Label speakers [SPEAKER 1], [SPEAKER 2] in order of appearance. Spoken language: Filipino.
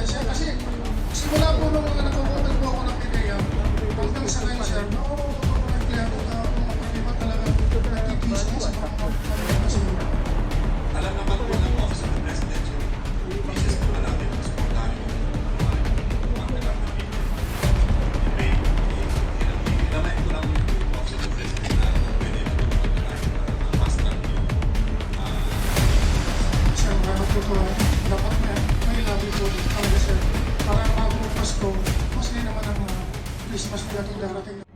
[SPEAKER 1] Simula po nung mga nakabutag po ako ng PDEA, hanggang sa ngayon sir, po ng empleyado na mga iba talaga nagkikis sa mga kasi
[SPEAKER 2] Alam naman po ng Office of the President business po na natin mas supportahan yung mga mga
[SPEAKER 1] talaga